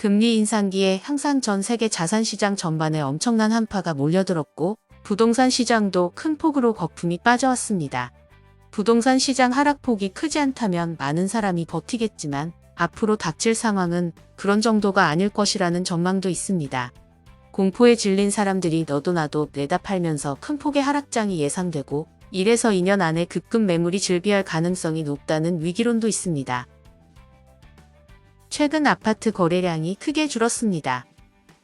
금리 인상기에 항상 전 세계 자산시장 전반에 엄청난 한파가 몰려들었고 부동산 시장도 큰 폭으로 거품이 빠져왔습니다. 부동산 시장 하락폭이 크지 않다면 많은 사람이 버티겠지만 앞으로 닥칠 상황은 그런 정도가 아닐 것이라는 전망도 있습니다. 공포에 질린 사람들이 너도 나도 내다 팔면서 큰 폭의 하락장이 예상되고 1에서 2년 안에 급급 매물이 즐비할 가능성이 높다는 위기론도 있습니다. 최근 아파트 거래량이 크게 줄었습니다.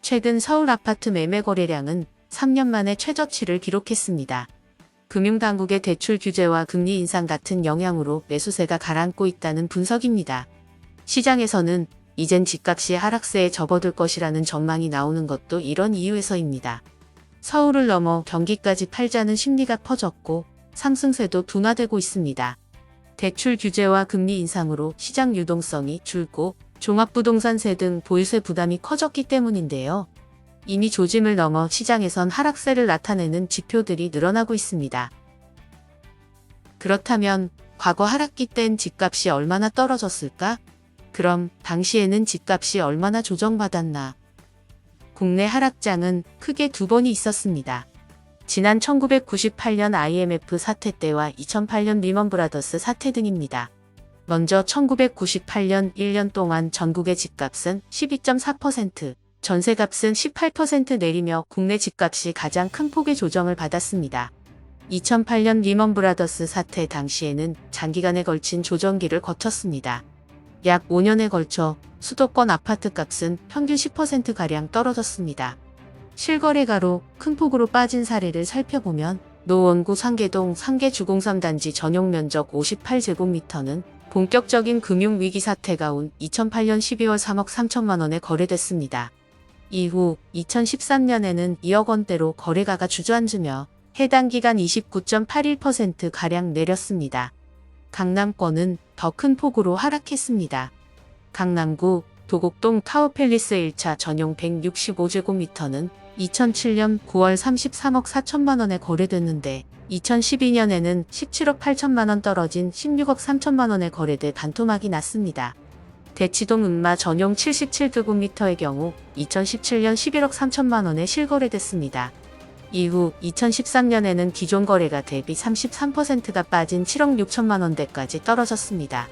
최근 서울 아파트 매매 거래량은 3년 만에 최저치를 기록했습니다. 금융당국의 대출 규제와 금리 인상 같은 영향으로 매수세가 가라앉고 있다는 분석입니다. 시장에서는 이젠 집값이 하락세에 접어들 것이라는 전망이 나오는 것도 이런 이유에서입니다. 서울을 넘어 경기까지 팔자는 심리가 퍼졌고 상승세도 둔화되고 있습니다. 대출 규제와 금리 인상으로 시장 유동성이 줄고 종합부동산세 등 보유세 부담이 커졌기 때문인데요. 이미 조짐을 넘어 시장에선 하락세를 나타내는 지표들이 늘어나고 있습니다. 그렇다면 과거 하락기 땐 집값이 얼마나 떨어졌을까? 그럼 당시에는 집값이 얼마나 조정받았나? 국내 하락장은 크게 두 번이 있었습니다. 지난 1998년 IMF 사태 때와 2008년 리먼 브라더스 사태 등입니다. 먼저 1998년 1년 동안 전국의 집값은 12.4%, 전세값은 18% 내리며 국내 집값이 가장 큰 폭의 조정을 받았습니다. 2008년 리먼 브라더스 사태 당시에는 장기간에 걸친 조정기를 거쳤습니다. 약 5년에 걸쳐 수도권 아파트 값은 평균 10%가량 떨어졌습니다. 실거래가로 큰 폭으로 빠진 사례를 살펴보면 노원구 상계동 상계주공삼 단지 전용 면적 58제곱미터는 본격적인 금융위기 사태가 온 2008년 12월 3억 3천만 원에 거래됐습니다. 이후 2013년에는 2억 원대로 거래가가 주저앉으며 해당 기간 29.81%가량 내렸습니다. 강남권은 더 큰 폭으로 하락했습니다. 강남구 도곡동 타워팰리스 1차 전용 165제곱미터는 2007년 9월 33억 4천만 원에 거래됐는데 2012년에는 17억 8천만 원 떨어진 16억 3천만 원에 거래돼 반토막이 났습니다. 대치동 음마 전용 77제곱미터의 경우 2017년 11억 3천만 원에 실거래됐습니다. 이후 2013년에는 기존 거래가 대비 33%가 빠진 7억 6천만 원대까지 떨어졌습니다.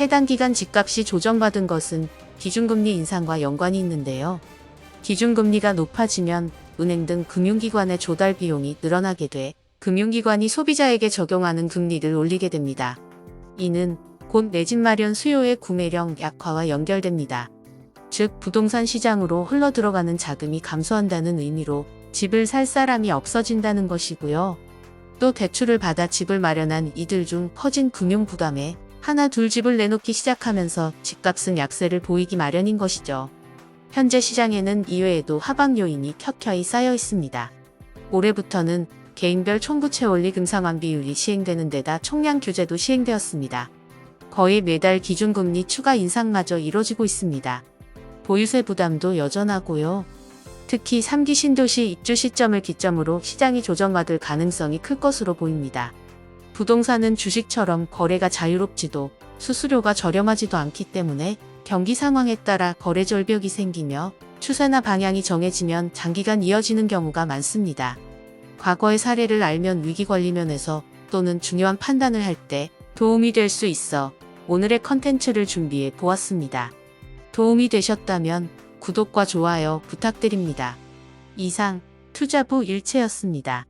해당 기간 집값이 조정받은 것은 기준금리 인상과 연관이 있는데요. 기준금리가 높아지면 은행 등 금융기관의 조달 비용이 늘어나게 돼 금융기관이 소비자에게 적용하는 금리를 올리게 됩니다. 이는 곧 내 집 마련 수요의 구매력 약화와 연결됩니다. 즉 부동산 시장으로 흘러 들어가는 자금이 감소한다는 의미로 집을 살 사람이 없어진다는 것이고요. 또 대출을 받아 집을 마련한 이들 중 커진 금융 부담에 하나 둘 집을 내놓기 시작하면서 집값은 약세를 보이기 마련인 것이죠. 현재 시장에는 이외에도 하방 요인이 켜켜이 쌓여 있습니다. 올해부터는 개인별 총부채 원리 금상환 비율이 시행되는 데다 총량 규제도 시행되었습니다. 거의 매달 기준금리 추가 인상마저 이뤄지고 있습니다. 보유세 부담도 여전하고요. 특히 3기 신도시 입주 시점을 기점으로 시장이 조정받을 가능성이 클 것으로 보입니다. 부동산은 주식처럼 거래가 자유롭지도 수수료가 저렴하지도 않기 때문에 경기 상황에 따라 거래 절벽이 생기며 추세나 방향이 정해지면 장기간 이어지는 경우가 많습니다. 과거의 사례를 알면 위기 관리 면에서 또는 중요한 판단을 할 때 도움이 될 수 있어 오늘의 컨텐츠를 준비해 보았습니다. 도움이 되셨다면 구독과 좋아요 부탁드립니다. 이상 투자부 일체였습니다.